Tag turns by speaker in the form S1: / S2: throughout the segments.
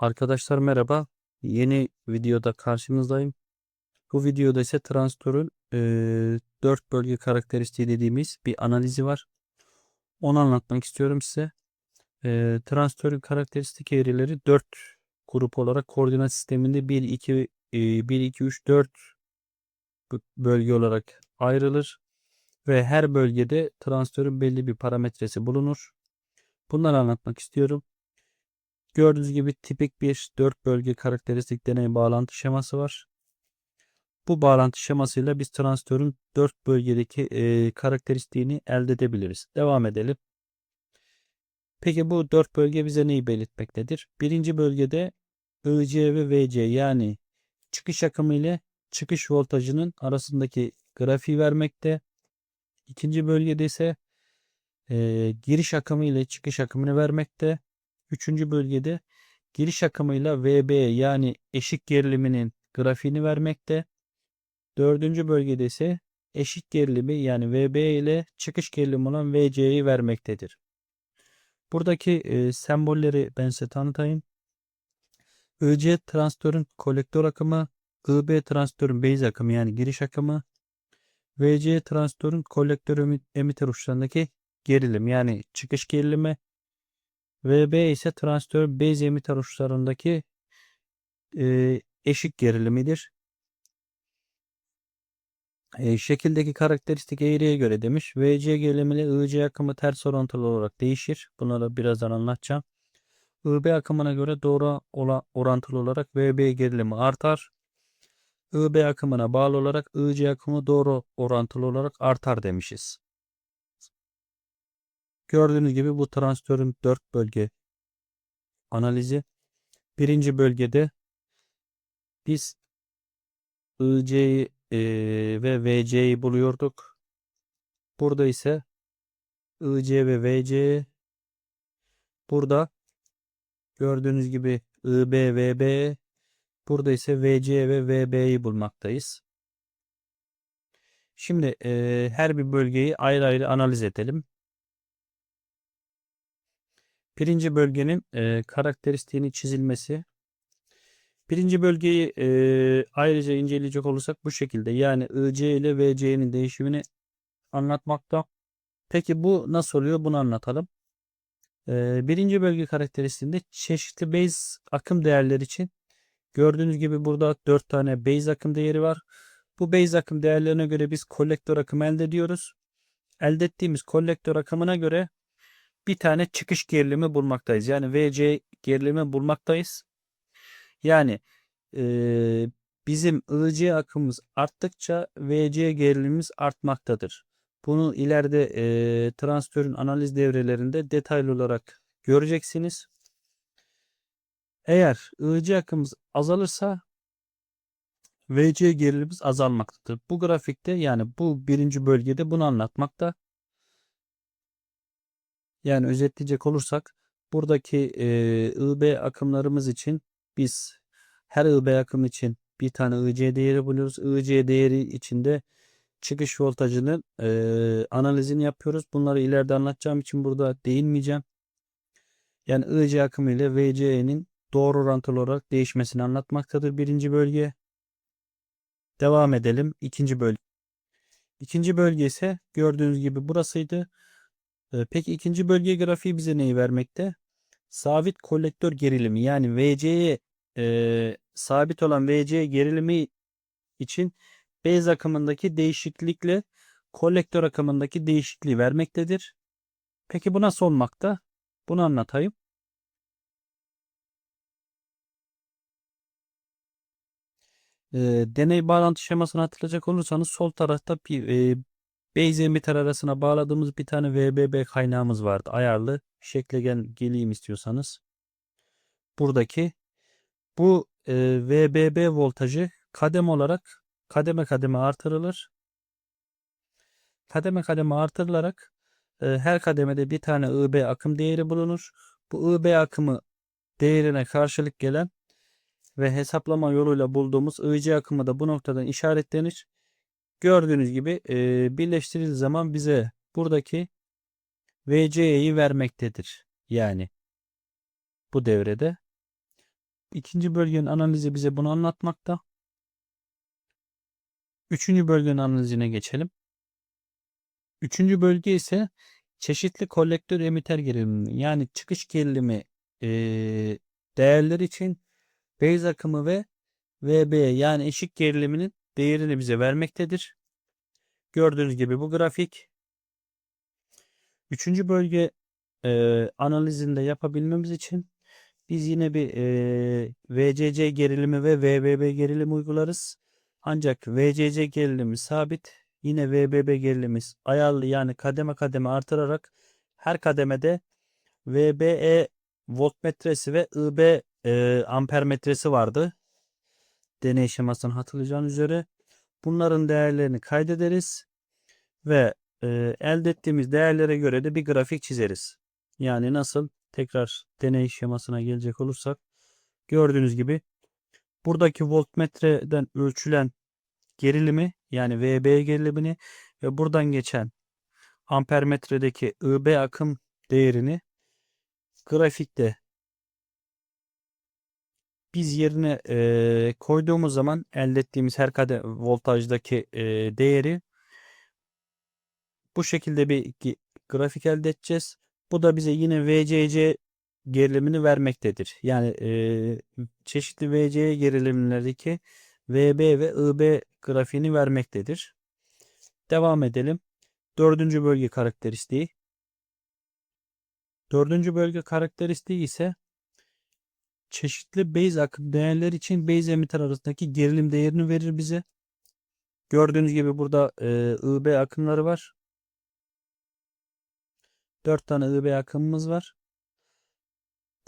S1: Arkadaşlar merhaba. Yeni videoda karşınızdayım. Bu videoda ise transistörün eee 4 bölge karakteristiği dediğimiz bir analizi var. Onu anlatmak istiyorum size. Eee transistörün karakteristik eğrileri 4 grup olarak koordinat sisteminde 1, 2, eee, 1, 2, 3, 4 bu- bölge olarak ayrılır. Ve her bölgede transistörün belli bir parametresi bulunur. Bunları anlatmak istiyorum. Gördüğünüz gibi tipik bir 4 bölge karakteristik deney bağlantı şeması var. Bu bağlantı şemasıyla biz transistörün 4 bölgedeki e, karakteristiğini elde edebiliriz. Devam edelim. Peki bu 4 bölge bize neyi belirtmektedir? Birinci bölgede IC ve VC yani çıkış akımı ile çıkış voltajının arasındaki grafiği vermekte. İkinci bölgede ise e, giriş akımı ile çıkış akımını vermekte. Üçüncü bölgede giriş akımıyla VB yani eşik geriliminin grafiğini vermekte. Dördüncü bölgede ise eşik gerilimi yani VB ile çıkış gerilimi olan VC'yi vermektedir. Buradaki e, sembolleri ben size tanıtayım. IC transistörün kolektör akımı, IB transistörün base akımı yani giriş akımı, VC transistörün kolektör emi- emitter uçlarındaki gerilim yani çıkış gerilimi, VB ise transistör base emitter uçlarındaki e, eşik gerilimidir. E, şekildeki karakteristik eğriye göre demiş. VC gerilimi ile IC akımı ters orantılı olarak değişir. Bunları birazdan anlatacağım. IB akımına göre doğru orantılı olarak VB gerilimi artar. IB akımına bağlı olarak IC akımı doğru orantılı olarak artar demişiz. Gördüğünüz gibi bu transistörün 4 bölge analizi. Birinci bölgede biz IC'yi eee, ve VC'yi buluyorduk. Burada ise IC ve VC burada gördüğünüz gibi IB, VB burada ise VC ve VB'yi bulmaktayız. Şimdi eee, her bir bölgeyi ayrı ayrı analiz edelim. Birinci bölgenin eee, karakteristiğini çizilmesi. Birinci bölgeyi eee, ayrıca inceleyecek olursak bu şekilde. Yani IC ile VC'nin değişimini anlatmakta. Peki bu nasıl oluyor? Bunu anlatalım. Eee, birinci bölge karakteristiğinde çeşitli base akım değerleri için gördüğünüz gibi burada 4 tane base akım değeri var. Bu base akım değerlerine göre biz kolektör akımı elde ediyoruz. Elde ettiğimiz kolektör akımına göre bir tane çıkış gerilimi bulmaktayız. Yani VC gerilimi bulmaktayız. Yani eee, bizim IC akımımız arttıkça VC gerilimimiz artmaktadır. Bunu ileride eee transistörün analiz devrelerinde detaylı olarak göreceksiniz. Eğer IC akımımız azalırsa VC gerilimimiz azalmaktadır. Bu grafikte yani bu birinci bölgede bunu anlatmakta. Yani özetleyecek olursak buradaki eee IB akımlarımız için biz her IB akım için bir tane IC değeri buluyoruz. IC değeri içinde çıkış voltajının eee, analizini yapıyoruz. Bunları ileride anlatacağım için burada değinmeyeceğim. Yani IC akımı ile VC'nin doğru orantılı olarak değişmesini anlatmaktadır birinci bölge. Devam edelim. ikinci bölge. İkinci bölge ise gördüğünüz gibi burasıydı. Ee, Peki ikinci bölge grafiği bize neyi vermekte? Sabit kolektör gerilimi yani VC'ye e, sabit olan VC gerilimi için base akımındaki değişiklikle kolektör akımındaki değişikliği vermektedir. Peki bu nasıl olmakta? Bunu anlatayım. Ee, deney bağlantı şemasını hatırlayacak olursanız sol tarafta bir e, base emitter arasına bağladığımız bir tane VBB kaynağımız vardı. Ayarlı şekle gel geleyim istiyorsanız. Buradaki bu e, VBB voltajı kademe olarak kademe kademe artırılır. Kademe kademe artırılarak e, her kademede bir tane IB akım değeri bulunur. Bu IB akımı değerine karşılık gelen ve hesaplama yoluyla bulduğumuz IC akımı da bu noktadan işaretlenir. Gördüğünüz gibi e, birleştirildiği zaman bize buradaki VC'yi vermektedir. Yani bu devrede. ikinci bölgenin analizi bize bunu anlatmakta. Üçüncü bölgenin analizine geçelim. Üçüncü bölge ise çeşitli kolektör emitter gerilimi yani çıkış gerilimi eee değerler için base akımı ve VB yani eşik geriliminin değerini bize vermektedir. Gördüğünüz gibi bu grafik. Üçüncü bölge eee, analizini yapabilmemiz için biz yine bir eee, VCC gerilimi ve VBB gerilimi uygularız. Ancak VCC gerilimi sabit. Yine VBB gerilimiz ayarlı yani kademe kademe artırarak her kademede VBE voltmetresi ve IB e, ampermetresi vardı. Deney şemasını hatırlayacağınız üzere. Bunların değerlerini kaydederiz ve e, elde ettiğimiz değerlere göre de bir grafik çizeriz. Yani nasıl? Tekrar deney şemasına gelecek olursak gördüğünüz gibi buradaki voltmetreden ölçülen gerilimi yani VB gerilimini ve buradan geçen ampermetredeki IB akım değerini grafikte biz yerine e, koyduğumuz zaman elde ettiğimiz her kademe voltajdaki e, değeri bu şekilde bir grafik elde edeceğiz. Bu da bize yine VCC gerilimini vermektedir. Yani e, çeşitli VC gerilimlerdeki VB ve IB grafiğini vermektedir. Devam edelim. Dördüncü bölge karakteristiği. Dördüncü bölge karakteristiği ise çeşitli base akım değerler için base emitter arasındaki gerilim değerini verir bize. Gördüğünüz gibi burada e, IB akımları var. 4 tane IB akımımız var.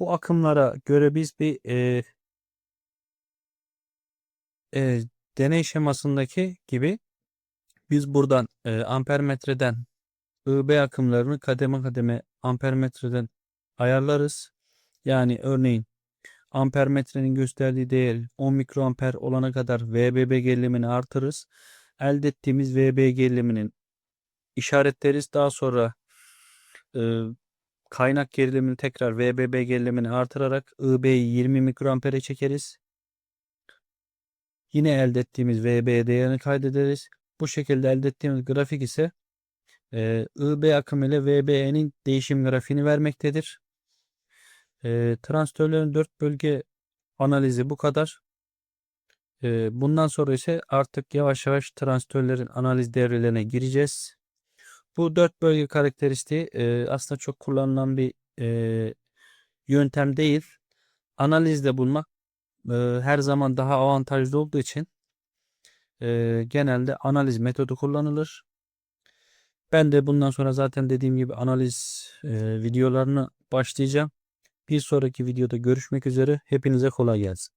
S1: Bu akımlara göre biz bir e, e, deney şemasındaki gibi biz buradan e, ampermetreden IB akımlarını kademe kademe ampermetreden ayarlarız. Yani örneğin ampermetrenin gösterdiği değer 10 mikroamper olana kadar VBB gerilimini artırırız. Elde ettiğimiz VB geriliminin işaretleriz. Daha sonra e, kaynak gerilimini tekrar VBB gerilimini artırarak IB'yi 20 mikroampere çekeriz. Yine elde ettiğimiz VB değerini kaydederiz. Bu şekilde elde ettiğimiz grafik ise e, IB akım ile VBE'nin değişim grafiğini vermektedir. E, transistörlerin 4 bölge analizi bu kadar. E, bundan sonra ise artık yavaş yavaş transistörlerin analiz devrelerine gireceğiz. Bu 4 bölge karakteristiği e, aslında çok kullanılan bir e, yöntem değil. Analizde bulmak e, her zaman daha avantajlı olduğu için e, genelde analiz metodu kullanılır. Ben de bundan sonra zaten dediğim gibi analiz e, videolarını başlayacağım. Bir sonraki videoda görüşmek üzere. Hepinize kolay gelsin.